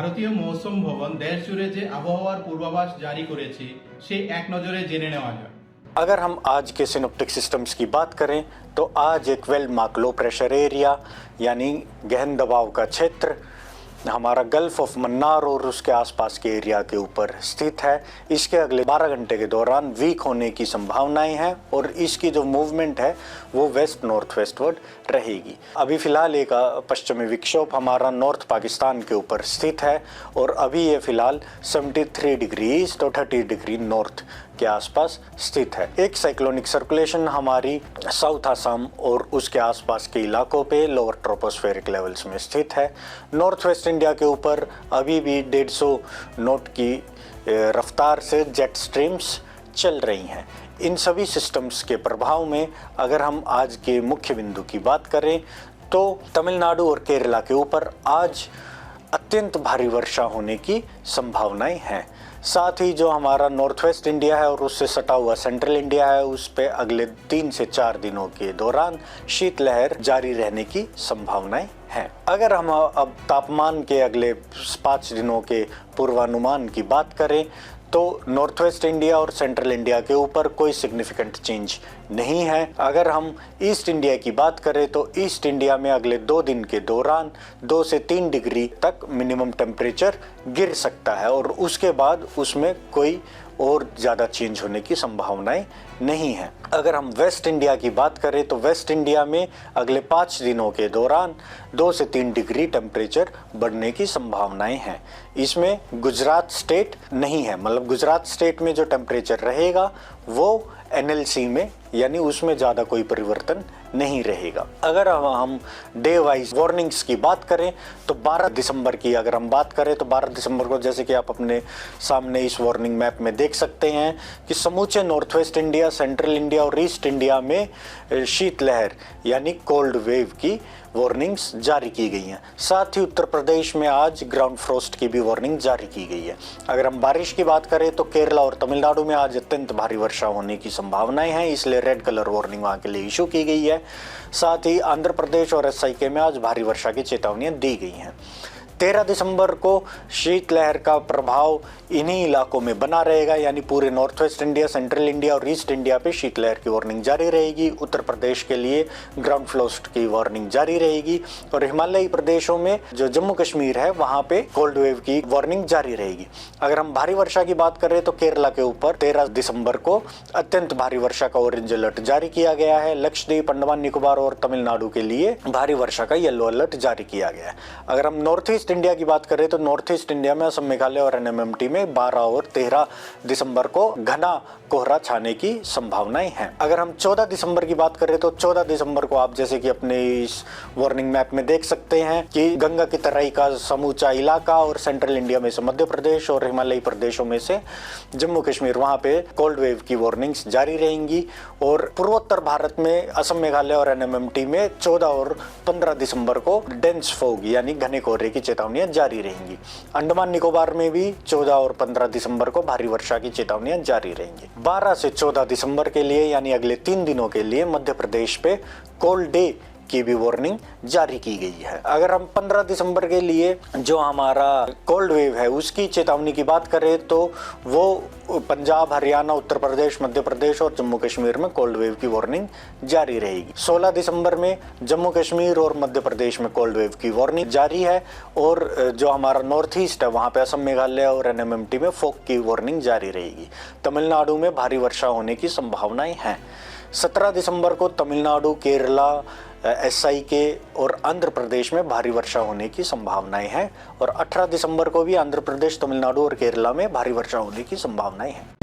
ভারতীয় মৌসুম ভবন দেশ জুড়ে যে আবহাওয়ার পূর্বাভাস জারি করেছে সেই এক নজরে জেনে নেওয়া যাক अगर हम आज के सिनोप्टिक सिस्टम्स की बात करें तो आज एक well mark low pressure area यानी गहन दबाव का क्षेत्र हमारा गल्फ ऑफ़ मन्नार और उसके आसपास के एरिया के ऊपर स्थित है। इसके अगले 12 घंटे के दौरान वीक होने की संभावनाएँ हैं और इसकी जो मूवमेंट है, वो वेस्ट नॉर्थ वेस्टवर्ड रहेगी। अभी फ़िलहाल एक पश्चिमी विक्षोभ हमारा नॉर्थ पाकिस्तान के ऊपर स्थित है और अभी ये फ़िलहाल 73 डिग्री ईस्ट और 30 डिग्री नॉर्थ के आसपास स्थित है। एक साइक्लोनिक सर्कुलेशन हमारी साउथ आसाम और उसके आसपास के इलाकों पे लोअर ट्रोपोस्फेरिक लेवल्स में स्थित है। नॉर्थ वेस्ट इंडिया के ऊपर अभी भी 150 नोट की रफ्तार से जेट स्ट्रीम्स चल रही हैं। इन सभी सिस्टम्स के प्रभाव में अगर हम आज के मुख्य बिंदु की बात करें तो तमिलनाडु और केरला के ऊपर आज अत्यंत भारी वर्षा होने की संभावनाएँ हैं। साथ ही जो हमारा नॉर्थ वेस्ट इंडिया है और उससे सटा हुआ सेंट्रल इंडिया है, उस पर अगले तीन से चार दिनों के दौरान शीतलहर जारी रहने की संभावनाएँ हैं। अगर हम अब तापमान के अगले पाँच दिनों के पूर्वानुमान की बात करें तो नॉर्थ वेस्ट इंडिया और सेंट्रल इंडिया के ऊपर कोई सिग्निफिकेंट चेंज नहीं है। अगर हम ईस्ट इंडिया की बात करें तो ईस्ट इंडिया में अगले दो दिन के दौरान दो से तीन डिग्री तक मिनिमम टेम्परेचर गिर सकता है और उसके बाद उसमें कोई और ज़्यादा चेंज होने की संभावनाएँ नहीं है। अगर हम वेस्ट इंडिया की बात करें तो वेस्ट इंडिया में अगले पाँच दिनों के दौरान दो से तीन डिग्री टेम्परेचर बढ़ने की संभावनाएँ हैं। इसमें गुजरात स्टेट नहीं है। मतलब गुजरात स्टेट में जो टेम्परेचर रहेगा, वो एनएलसी में, यानी उसमें ज़्यादा कोई परिवर्तन नहीं रहेगा। अगर हम हम डे वाइज वार्निंग्स की बात करें तो 12 दिसंबर की अगर हम बात करें तो 12 दिसंबर को जैसे कि आप अपने सामने इस वार्निंग मैप में देख सकते हैं कि समूचे north west India central India और ईस्ट इंडिया में शीतलहर, यानी कोल्ड वेव की वार्निंग्स जारी की गई हैं। साथ ही उत्तर प्रदेश में आज ग्राउंड फ्रोस्ट की भी वार्निंग जारी की गई है। अगर हम बारिश की बात करें तो केरला और तमिलनाडु में आज अत्यंत भारी वर्षा होने की संभावनाएँ हैं, इसलिए रेड कलर वार्निंग वहाँ के लिए इशू की गई है। साथ ही आंध्र प्रदेश और एस में आज भारी वर्षा की चेतावनियाँ दी गई हैं। तेरह दिसंबर को शीतलहर का प्रभाव इन्हीं इलाकों में बना रहेगा, यानी पूरे north west India central India और ईस्ट इंडिया पे शीतलहर की वार्निंग जारी रहेगी। उत्तर प्रदेश के लिए ग्राउंड फ्लोस्ट की वार्निंग जारी रहेगी और हिमालयी प्रदेशों में जो जम्मू कश्मीर है, वहाँ पे कोल्ड वेव की वार्निंग जारी रहेगी। अगर हम भारी वर्षा की बात करें तो केरला के ऊपर तेरह दिसंबर को अत्यंत भारी वर्षा का ऑरेंज अलर्ट जारी किया गया है। लक्षद्वीप, अंडमान निकोबार और तमिलनाडु के लिए भारी वर्षा का येलो अलर्ट जारी किया गया है। अगर हम नॉर्थ ईस्ट इंडिया की बात करें तो नॉर्थ ईस्ट इंडिया में असम मेघालय और एनएमएमटी में 12 और 13 दिसंबर को घना कोहरा छाने की संभावनाएँ हैं। अगर हम 14 दिसंबर की बात करें तो 14 दिसंबर को आप जैसे कि अपने इस वार्निंग मैप में देख सकते हैं कि गंगा की तराई का समूचा इलाका और सेंट्रल इंडिया में से मध्य प्रदेश और हिमालयी प्रदेशों में से जम्मू कश्मीर, वहाँ पे कोल्ड वेव की वार्निंग्स जारी रहेंगी और पूर्वोत्तर भारत में असम मेघालय और एनएमएमटी में 14 और 15 दिसंबर को डेंस फोग यानी घने कोहरे की चेतावनियाँ जारी रहेंगी। अंडमान निकोबार में भी 14 और 15 दिसंबर को भारी वर्षा की चेतावनियाँ जारी रहेंगी। 12 से 14 दिसंबर के लिए, यानी अगले तीन दिनों के लिए, मध्य प्रदेश पे कोल्ड डे की भी वार्निंग जारी की गई है। अगर हम 15 दिसंबर के लिए जो हमारा कोल्ड वेव है, उसकी चेतावनी की बात करें तो वो पंजाब, हरियाणा, उत्तर प्रदेश, मध्य प्रदेश और जम्मू कश्मीर में कोल्ड वेव की वार्निंग जारी रहेगी। 16 दिसंबर में जम्मू कश्मीर और मध्य प्रदेश में कोल्ड वेव की वार्निंग जारी है और जो हमारा नॉर्थ ईस्ट है, वहाँ पे असम, मेघालय और एनएमएमटी में फोक की वार्निंग जारी रहेगी। तमिलनाडु में भारी वर्षा होने की संभावनाएँ हैं। 17 दिसंबर को तमिलनाडु, केरला एस आई के और आंध्र प्रदेश में भारी वर्षा होने की संभावनाएँ हैं और 18 दिसंबर को भी आंध्र प्रदेश, तमिलनाडु और केरला में भारी वर्षा होने की संभावनाएँ हैं।